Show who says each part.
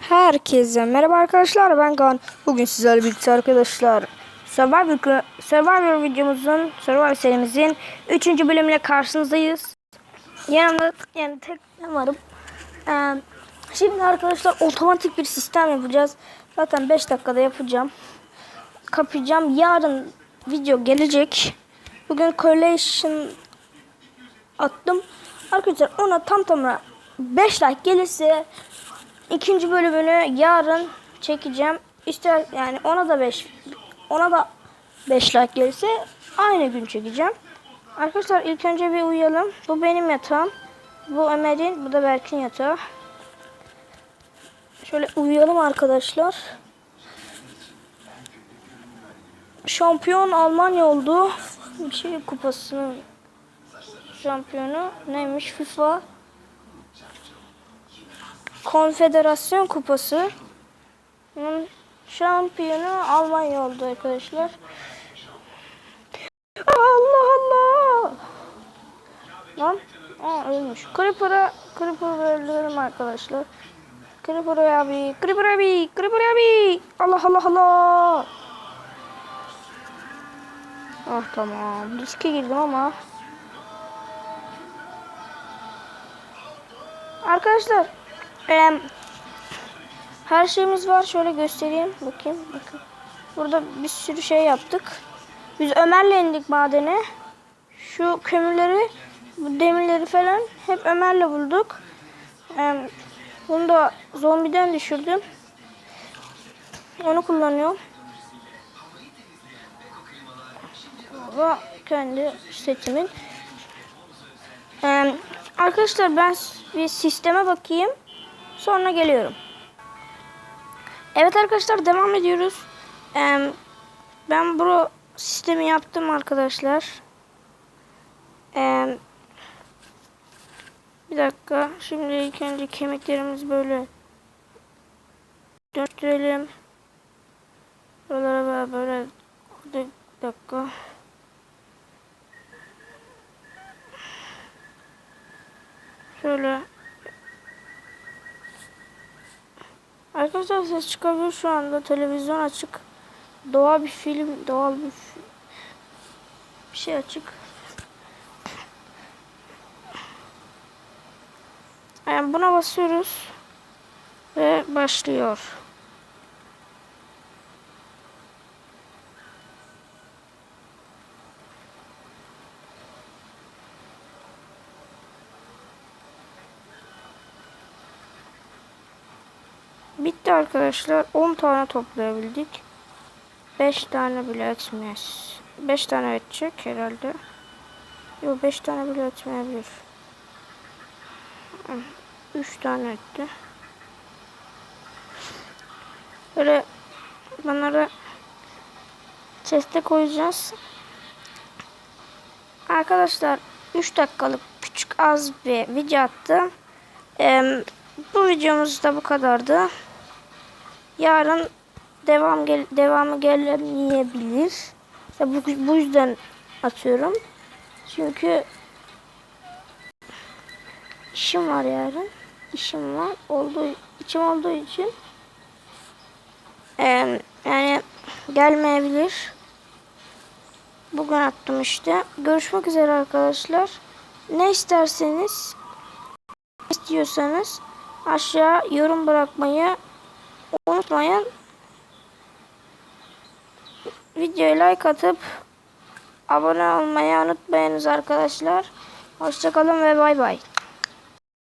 Speaker 1: Herkese merhaba arkadaşlar ben Kaan. Bugün sizlerle birlikte arkadaşlar Survivor, Survivor videomuzun Survivor serimizin 3. bölümüyle karşınızdayız. Yanımda yani tek varım. Ee, şimdi arkadaşlar otomatik bir sistem yapacağız. Zaten 5 dakikada yapacağım. Kapayacağım. Yarın video gelecek. Bugün collation attım. Arkadaşlar ona tam tamına 5 like gelirse ikinci bölümünü yarın çekeceğim. İster yani ona da 5 ona da 5 like gelirse aynı gün çekeceğim. Arkadaşlar ilk önce bir uyuyalım. Bu benim yatağım. Bu Ömer'in, bu da Berk'in yatağı. Şöyle uyuyalım arkadaşlar. Şampiyon Almanya oldu. Bir şey kupasının şampiyonu neymiş FIFA Konfederasyon Kupası şampiyonu Almanya oldu arkadaşlar. Allah Allah. Lan Aa, ölmüş. Creeper'a Creeper'ı öldürelim arkadaşlar. Creeper abi, Creeper abi, Creeper abi. Allah Allah Allah. Ah tamam. Riske girdim ama. Arkadaşlar her şeyimiz var. Şöyle göstereyim. Bakayım. Bakın. Burada bir sürü şey yaptık. Biz Ömer'le indik madene. Şu kömürleri, bu demirleri falan hep Ömer'le bulduk. Em, bunu da zombiden düşürdüm. Onu kullanıyorum. Bu kendi setimin. Ee, arkadaşlar ben bir sisteme bakayım. Sonra geliyorum. Evet arkadaşlar devam ediyoruz. Ee, ben bu sistemi yaptım arkadaşlar. Ee, bir dakika. Şimdi ilk önce kemiklerimizi böyle döktürelim. Buralara böyle, böyle bir dakika. Şöyle. Arkadaşlar ses çıkabilir şu anda. Televizyon açık. Doğal bir film, doğal bir, bir şey açık. Yani buna basıyoruz. Ve başlıyor. Bitti arkadaşlar. 10 tane toplayabildik. 5 tane bile etmez. 5 tane edecek herhalde. Yok 5 tane bile etmeyebilir. 3 tane etti. Böyle bunları chest'e koyacağız. Arkadaşlar 3 dakikalık küçük az bir video attım. Eee bu videomuz da bu kadardı. Yarın devam gel devamı gelemeyebilir. İşte bu, bu yüzden atıyorum. Çünkü işim var yarın. İşim var. Olduğu içim olduğu için eee, yani gelmeyebilir. Bugün attım işte. Görüşmek üzere arkadaşlar. Ne isterseniz istiyorsanız aşağı yorum bırakmayı unutmayın. Videoya like atıp abone olmayı unutmayınız arkadaşlar. Hoşçakalın ve bay bay.